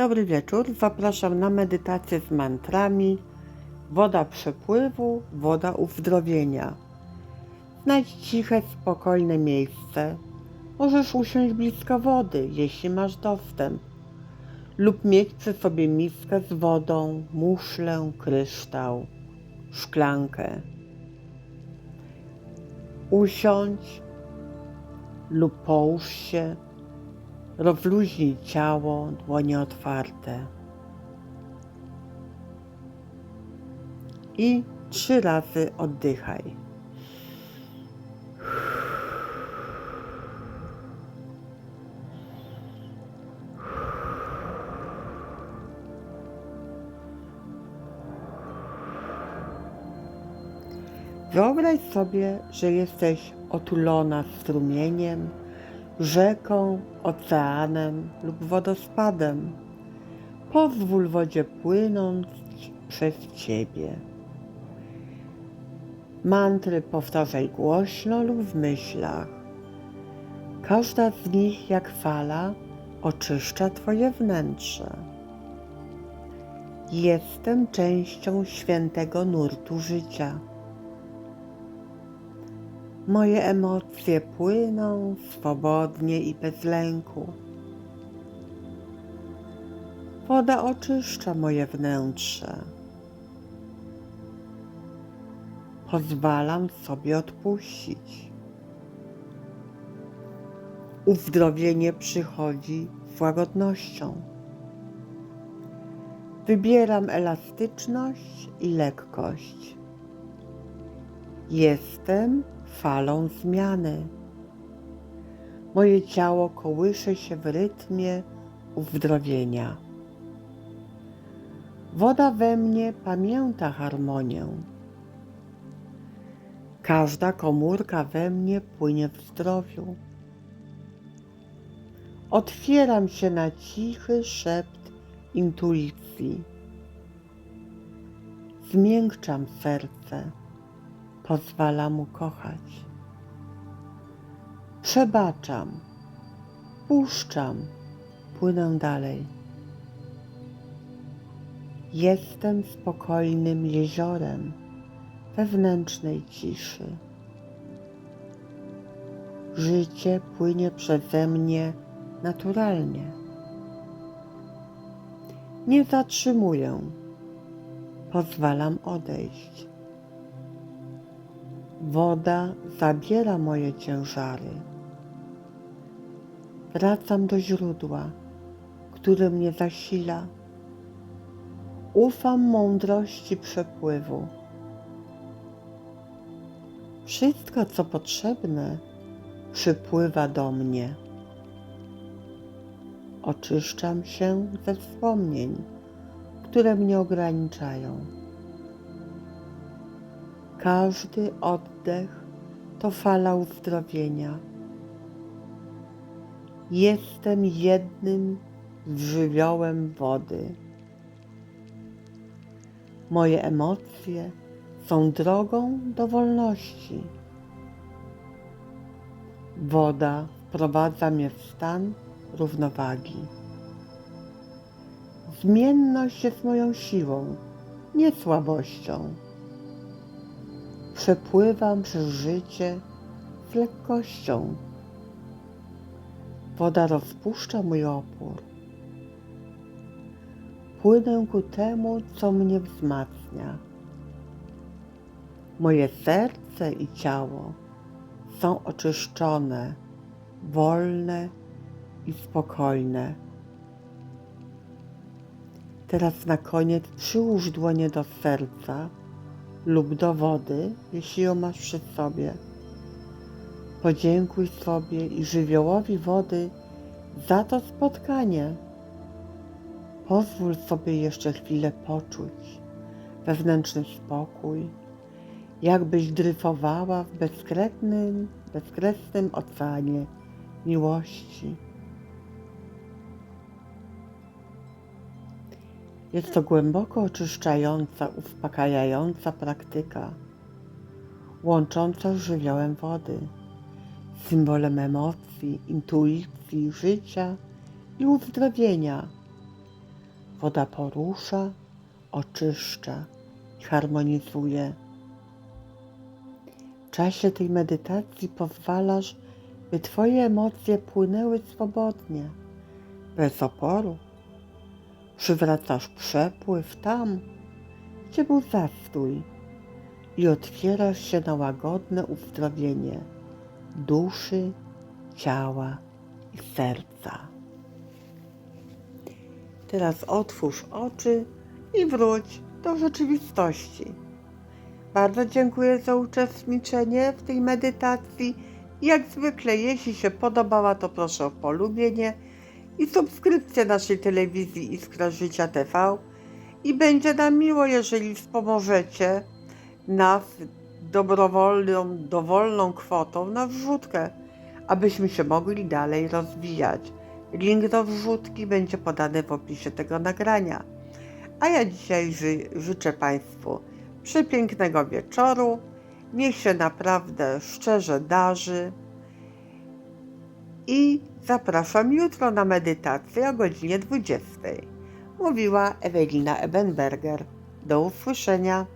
Dobry wieczór. Zapraszam na medytację z mantrami. Woda przepływu, woda uzdrowienia. Znajdź ciche, spokojne miejsce. Możesz usiąść blisko wody, jeśli masz dostęp. Lub mieć przy sobie miskę z wodą, muszlę, kryształ, szklankę. Usiądź lub połóż się. Rozluźnij ciało, dłonie otwarte. I trzy razy oddychaj. Wyobraź sobie, że jesteś otulona strumieniem, rzeką, oceanem lub wodospadem. Pozwól wodzie płynąć przez Ciebie. Mantry powtarzaj głośno lub w myślach. Każda z nich, jak fala, oczyszcza Twoje wnętrze. Jestem częścią świętego nurtu życia. Moje emocje płyną swobodnie i bez lęku. Woda oczyszcza moje wnętrze. Pozwalam sobie odpuścić. Uzdrowienie przychodzi z łagodnością. Wybieram elastyczność i lekkość. Jestem falą zmiany. Moje ciało kołysze się w rytmie uzdrowienia. Woda we mnie pamięta harmonię. Każda komórka we mnie płynie w zdrowiu. Otwieram się na cichy szept intuicji. Zmiękczam serce pozwala mu kochać. Przebaczam, puszczam, płynę dalej. Jestem spokojnym jeziorem wewnętrznej ciszy. Życie płynie przeze mnie naturalnie. Nie zatrzymuję, pozwalam odejść. Woda zabiera moje ciężary. Wracam do źródła, które mnie zasila. Ufam mądrości przepływu. Wszystko, co potrzebne, przypływa do mnie. Oczyszczam się ze wspomnień, które mnie ograniczają. Każdy oddech to fala uzdrowienia. Jestem jednym z żywiołem wody. Moje emocje są drogą do wolności. Woda wprowadza mnie w stan równowagi. Zmienność jest moją siłą, nie słabością. Przepływam przez życie z lekkością. Woda rozpuszcza mój opór. Płynę ku temu, co mnie wzmacnia. Moje serce i ciało są oczyszczone, wolne i spokojne. Teraz na koniec przyłóż dłonie do serca lub do wody, jeśli ją masz przy sobie. Podziękuj sobie i żywiołowi wody za to spotkanie. Pozwól sobie jeszcze chwilę poczuć wewnętrzny spokój, jakbyś dryfowała w bezkresnym, bezkresnym oceanie miłości. Jest to głęboko oczyszczająca, uspokajająca praktyka, łącząca z żywiołem wody, symbolem emocji, intuicji, życia i uzdrowienia. Woda porusza, oczyszcza i harmonizuje. W czasie tej medytacji pozwalasz, by Twoje emocje płynęły swobodnie, bez oporu. Przywracasz przepływ tam, gdzie był zastój i otwierasz się na łagodne uzdrowienie duszy, ciała i serca. Teraz otwórz oczy i wróć do rzeczywistości. Bardzo dziękuję za uczestniczenie w tej medytacji. Jak zwykle, jeśli się podobała, to proszę o polubienie i subskrypcję naszej telewizji Iskra Życia TV. I będzie nam miło, jeżeli wspomożecie nas dobrowolną, dowolną kwotą na wrzutkę, abyśmy się mogli dalej rozwijać. Link do wrzutki będzie podany w opisie tego nagrania. A ja dzisiaj ży, życzę Państwu przepięknego wieczoru. Niech się naprawdę szczerze darzy. I zapraszam jutro na medytację o godzinie 20. Mówiła Ewelina Ebenberger. Do usłyszenia.